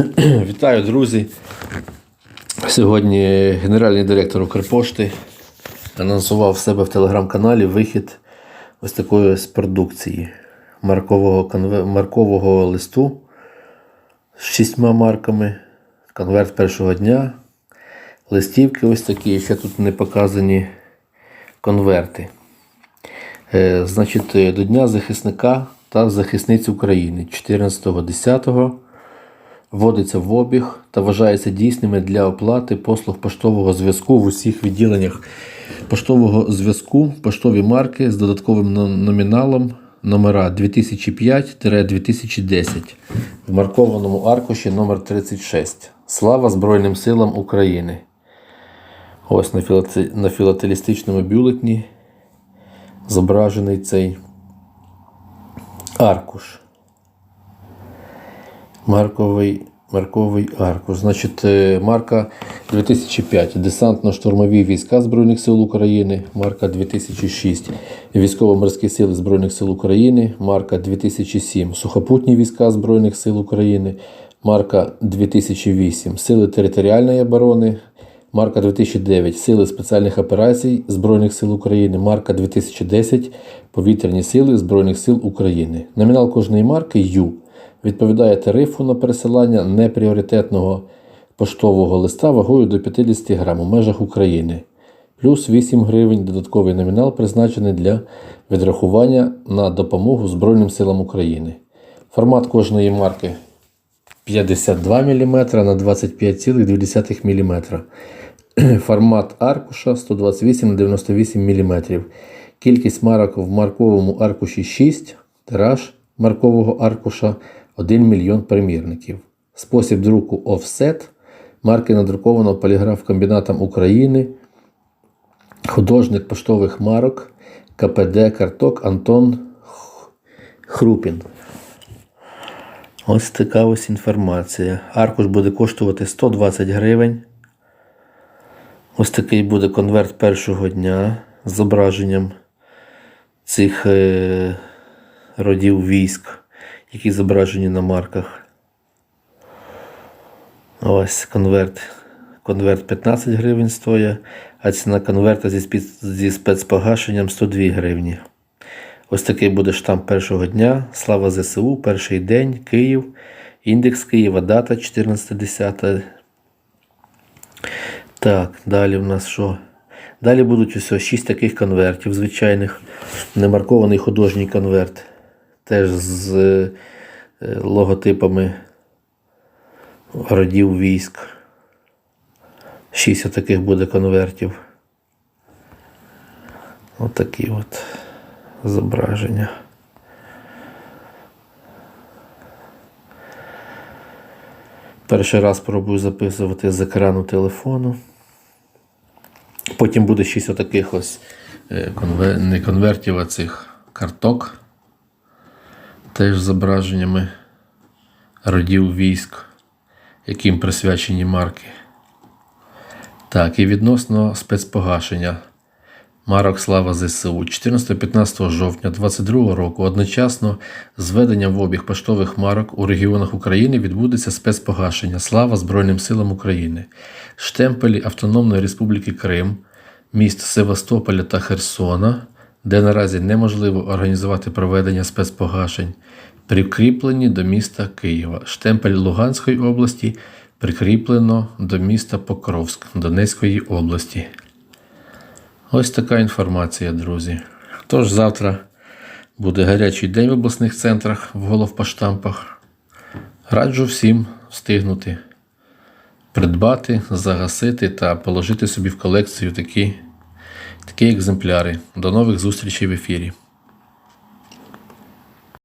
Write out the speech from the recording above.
Вітаю, друзі. Сьогодні генеральний директор Укрпошти анонсував в себе в телеграм-каналі вихід ось такої з продукції маркового, конве- маркового листу з шістьма марками, конверт першого дня, листівки ось такі, ще тут не показані конверти. Е, Значить, е, до Дня захисника та захисниць України 14.10 вводиться в обіг та вважається дійсними для оплати послуг поштового зв'язку в усіх відділеннях поштового зв'язку, поштові марки з додатковим номіналом номера 2005-2010 в маркованому аркуші номер 36. Слава Збройним силам України. Ось на, філате- на філателістичному бюлетні зображений цей аркуш. Марковий, марковий аркуш. Значить, е, марка 2005. Десантно-штурмові війська Збройних сил України. Марка 2006. Військово-морські сили Збройних сил України. Марка 2007. Сухопутні війська Збройних сил України. Марка 2008. Сили територіальної оборони. Марка 2009. Сили спеціальних операцій Збройних сил України. Марка 2010. Повітряні сили Збройних сил України. Номінал кожної марки Ю відповідає тарифу на пересилання непріоритетного поштового листа вагою до 50 грам у межах України. Плюс 8 гривень додатковий номінал призначений для відрахування на допомогу Збройним силам України. Формат кожної марки 52 мм на 25,2 мм. Формат аркуша 128 на 98 мм. Кількість марок в марковому аркуші 6, тираж маркового аркуша 1 мільйон примірників. Спосіб друку офсет. Марки надруковано поліграф-комбінатом України. Художник поштових марок КПД Карток Антон Хрупін. Ось така ось інформація. Аркуш буде коштувати 120 гривень. Ось такий буде конверт першого дня з зображенням цих е, родів військ, які зображені на марках. Ось конверт. Конверт 15 гривень стоїть, а ціна конверта зі, спец- зі спецпогашенням 102 гривні. Ось такий буде штамп першого дня. Слава ЗСУ, перший день, Київ, індекс Києва, дата 14.10. Так, далі в нас що? Далі будуть ось 6 таких конвертів звичайних. Немаркований художній конверт. Теж з е, логотипами родів військ. 6 таких буде конвертів. Отакі от зображення. Перший раз пробую записувати з екрану телефону. Потім буде 6 отаких ось е, не конвертів, а цих карток. Теж зображеннями родів військ, яким присвячені марки. Так, і відносно спецпогашення марок Слава ЗСУ 14-15 жовтня 2022 року одночасно з введенням в обіг поштових марок у регіонах України відбудеться спецпогашення Слава Збройним силам України, штемпелі Автономної Республіки Крим, міст Севастополя та Херсона, де наразі неможливо організувати проведення спецпогашень, прикріплені до міста Києва. Штемпель Луганської області прикріплено до міста Покровськ Донецької області. Ось така інформація, друзі. Тож завтра буде гарячий день в обласних центрах в головпоштампах. Раджу всім встигнути придбати, загасити та положити собі в колекцію такі, такі екземпляри. До нових зустрічей в ефірі.